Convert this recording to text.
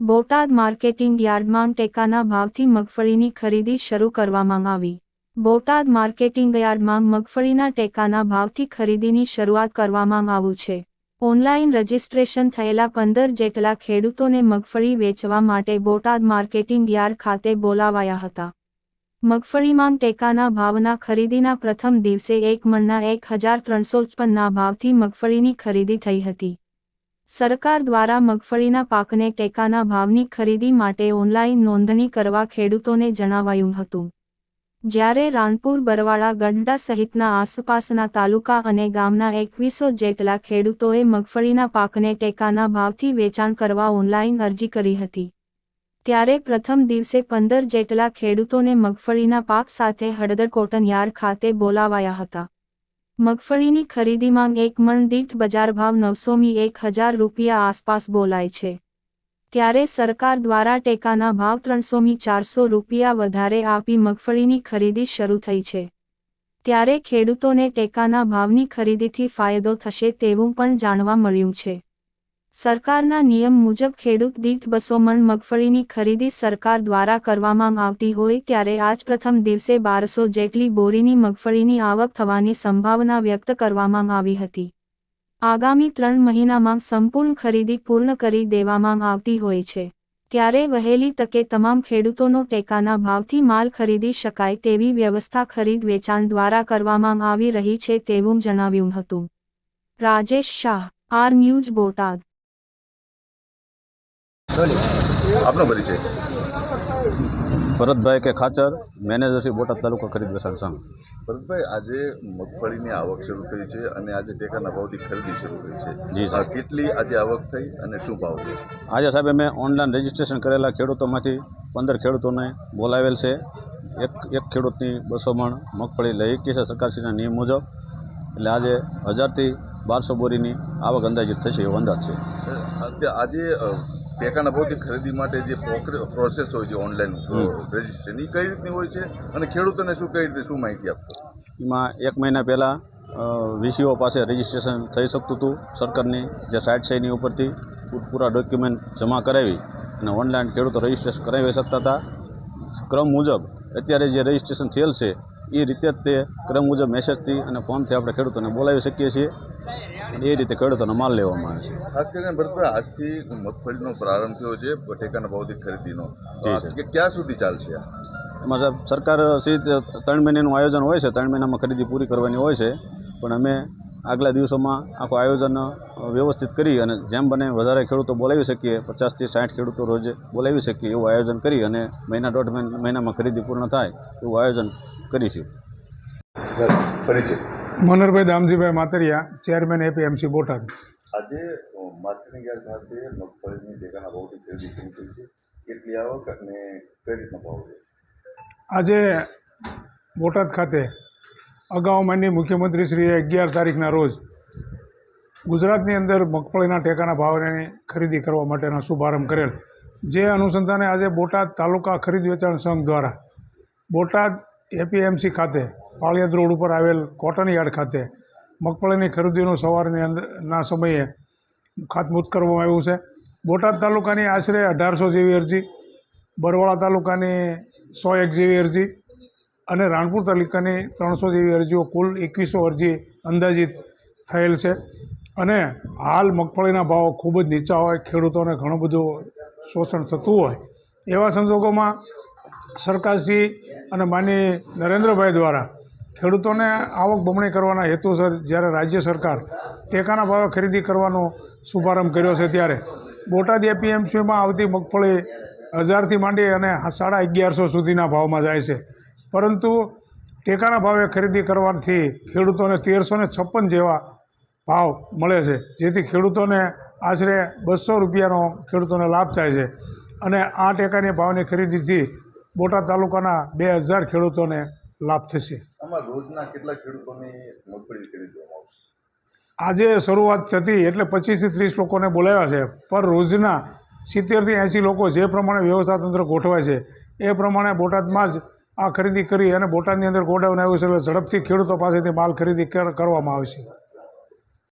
Botad marketing યાર્ડમાં ટેકાના ભાવથી મગફળીની ખરીદી શરૂ કરવામાં આવી. બોટાદ માર્કેટિંગ યાર્ડમાં મગફળીના ટેકાના ભાવથી ખરીદીની શરૂઆત કરવામાં આવું છે. ઓનલાઈન રજીસ્ટ્રેશન થયેલા પંદર જેટલા ખેડૂતોને મગફળી વેચવા માટે બોટાદ માર્કેટિંગ યાર્ડ ખાતે બોલાવાયા હતા. મગફળીમાં ટેકાના ભાવના ખરીદીના પ્રથમ દિવસે એક મણના એક હજાર ત્રણસો ભાવથી મગફળીની ખરીદી થઈ હતી. સરકાર દ્વારા મગફળીના પાકને ટેકાના ભાવની ખરીદી માટે ઓનલાઈન નોંધણી કરવા ખેડૂતોને જણાવાયું હતું. જ્યારે રાણપુર, બરવાળા, ગઢડા સહિતના આસપાસના તાલુકા અને ગામના એકવીસો જેટલા ખેડૂતોએ મગફળીના પાકને ટેકાના ભાવથી વેચાણ કરવા ઓનલાઈન અરજી કરી હતી. ત્યારે પ્રથમ દિવસે પંદર જેટલા ખેડૂતોને મગફળીના પાક સાથે હળદર કોટન યાર્ડ ખાતે બોલાવાયા હતા. મગફળીની ખરીદીમાં એક મણ દીઠ બજાર ભાવ નવસોમી એક હજાર રૂપિયા આસપાસ બોલાય છે. ત્યારે સરકાર દ્વારા ટેકાના ભાવ ત્રણસોમી ચારસો રૂપિયા વધારે આપી મગફળીની ખરીદી શરૂ થઈ છે. ત્યારે ખેડૂતોને ટેકાના ભાવની ખરીદીથી ફાયદો થશે તેવું પણ જાણવા મળ્યું છે. સરકારના નિયમ મુજબ ખેડૂત દીઠ બસો મણ મગફળીની ખરીદી સરકાર દ્વારા કરવામાં આવતી હોય ત્યારે આજ પ્રથમ દિવસે બારસો જેટલી બોરીની મગફળીની આવક થવાની સંભાવના વ્યક્ત કરવામાં આવી હતી. આગામી ત્રણ મહિનામાં સંપૂર્ણ ખરીદી પૂર્ણ કરી દેવામાં આવતી હોય છે. ત્યારે વહેલી તકે તમામ ખેડૂતોનો ટેકાના ભાવથી માલ ખરીદી શકાય તેવી વ્યવસ્થા ખરીદ વેચાણ દ્વારા કરવામાં આવી રહી છે તેવું જણાવ્યું હતું. Rajesh Shah, R news Botad. આપનો પરિચય. ભરતભાઈ કે ખાચર મેનેજર શ્રી બોટાદ તાલુકા ખરીદ વેચાણ સંઘ. ભરતભાઈ આજે મગફળીની આવક શરૂ થઈ છે અને આજે ટેકાના ભાવથી ખરીદી શરૂ થઈ છે. જી સાહેબ. કેટલી આજે આવક થઈ અને શું ભાવ છે? આજે સાહેબ અમે ઓનલાઈન રજીસ્ટ્રેશન કરેલા ખેડૂતોમાંથી પંદર ખેડૂતોને બોલાવેલ છે. એક એક ખેડૂતની બસો મણ મગફળી લઈ ગઈ છે સરકારશ્રીના નિયમ મુજબ. એટલે આજે હજારથી બારસો બોરીની આવક અંદાજિત થશે એવો અંદાજ છે. આજે ટેકાના ભાવથી ખરીદી માટે જે પ્રોસેસ હોય છે ઓનલાઈન રજીસ્ટ્રેશન એ કઈ રીતની હોય છે? અને ખેડૂતોને શું કઈ રીતે શું માહિતી આપશો? એમાં એક મહિના પહેલાં વીસીઓ પાસે રજીસ્ટ્રેશન થઈ શકતું હતું સરકારની જે સાઇટ છે એની ઉપરથી. પૂરા ડોક્યુમેન્ટ જમા કરાવી અને ઓનલાઈન ખેડૂતો રજીસ્ટ્રેશન કરાવી શકતા હતા. ક્રમ મુજબ અત્યારે જે રજીસ્ટ્રેશન થયેલ છે એ રીતે જ તે ક્રમ મુજબ મેસેજથી અને ફોનથી આપણે ખેડૂતોને બોલાવી શકીએ છીએ. અને એ રીતે ખેડૂતોનો માલ લેવામાં આવે છે. ખાસ કરીને ભરતભાઈ આજથી મગફળીનો પ્રારંભ થયો છે ટેકાના ભાવથી ખરીદીનો. કે ક્યાં સુધી ચાલશે એમાં સાહેબ સરકાર સહિત ત્રણ મહિનાનું આયોજન હોય છે ત્રણ મહિનામાં ખરીદી પૂરી કરવાની હોય છે પણ અમે આગલા દિવસોમાં આખું આયોજન વ્યવસ્થિત કરી અને જેમ બને વધારે ખેડૂતો બોલાવી શકીએ પચાસથી સાઠ ખેડૂતો રોજ બોલાવી શકીએ એવું આયોજન કરી અને મહિના દોઢ મહિના- મહિનામાં ખરીદી પૂર્ણ થાય એવું આયોજન કરીશું. પરિચય. Manoharbhai Damjibhai Matariya chairman APMC Botad. આજે માર્કેટિંગ યાર્ડ ખાતે મગફળીની ટેકાના ભાવથી ખરીદી શરૂ થઈ છે. કેટલી આવક અને કઈ રીતનો ભાવ છે? આજે બોટાદ ખાતે અગાઉ માનનીય મુખ્યમંત્રીશ્રીએ અગિયાર તારીખના રોજ ગુજરાતની અંદર મગફળીના ટેકાના ભાવની ખરીદી કરવા માટેનો શુભારંભ કરેલ. જે અનુસંધાને આજે બોટાદ તાલુકા ખરીદ વેચાણ સંઘ દ્વારા બોટાદ એપીએમસી ખાતે પાળિયાદ રોડ ઉપર આવેલ કોટન યાર્ડ ખાતે મગફળીની ખરીદીનું સવારની અંદર ના સમયે ખાતમુહૂર્ત કરવામાં આવ્યું છે. બોટાદ તાલુકાની આશરે અઢારસો જેવી અરજી, બરવાળા તાલુકાની સો એક જેવી અરજી અને રાણપુર તાલુકાની ત્રણસો જેવી અરજીઓ કુલ એકવીસો અરજી અંદાજિત થયેલ છે. અને હાલ મગફળીના ભાવ ખૂબ જ નીચા હોય, ખેડૂતોને ઘણું બધું શોષણ થતું હોય. એવા સંજોગોમાં સરકારશ્રી અને માનની નરેન્દ્રભાઈ દ્વારા ખેડૂતોને આવક બમણી કરવાના હેતુસર જ્યારે રાજ્ય સરકાર ટેકાના ભાવે ખરીદી કરવાનો શુભારંભ કર્યો છે ત્યારે બોટાદ એપીએમસીમાં આવતી મગફળી હજારથી માંડી અને સાડા અગિયારસો સુધીના ભાવમાં જાય છે. પરંતુ ટેકાના ભાવે ખરીદી કરવાથી ખેડૂતોને તેરસો છપ્પન જેવા ભાવ મળે છે, જેથી ખેડૂતોને આશરે બસો રૂપિયાનો ખેડૂતોને લાભ થાય છે. અને આ ટેકાની ભાવની ખરીદીથી બોટાદ તાલુકાના બે હજાર ખેડૂતોને લાભ થશે. આમાં રોજના કેટલા ખેડૂતોની મગફળી ખરીદવામાં આવશે? આજે શરૂઆત થતી એટલે પચીસથી ત્રીસ લોકોને બોલાવ્યા છે. પર રોજના સિત્તેરથી એંસી લોકો જે પ્રમાણે વ્યવસ્થા તંત્ર ગોઠવાય છે એ પ્રમાણે બોટાદમાં જ આ ખરીદી કરી અને બોટાદની અંદર ગોડાઉન આવ્યું છે એટલે ઝડપથી ખેડૂતો પાસેથી માલ ખરીદી કર- કરવામાં આવશે.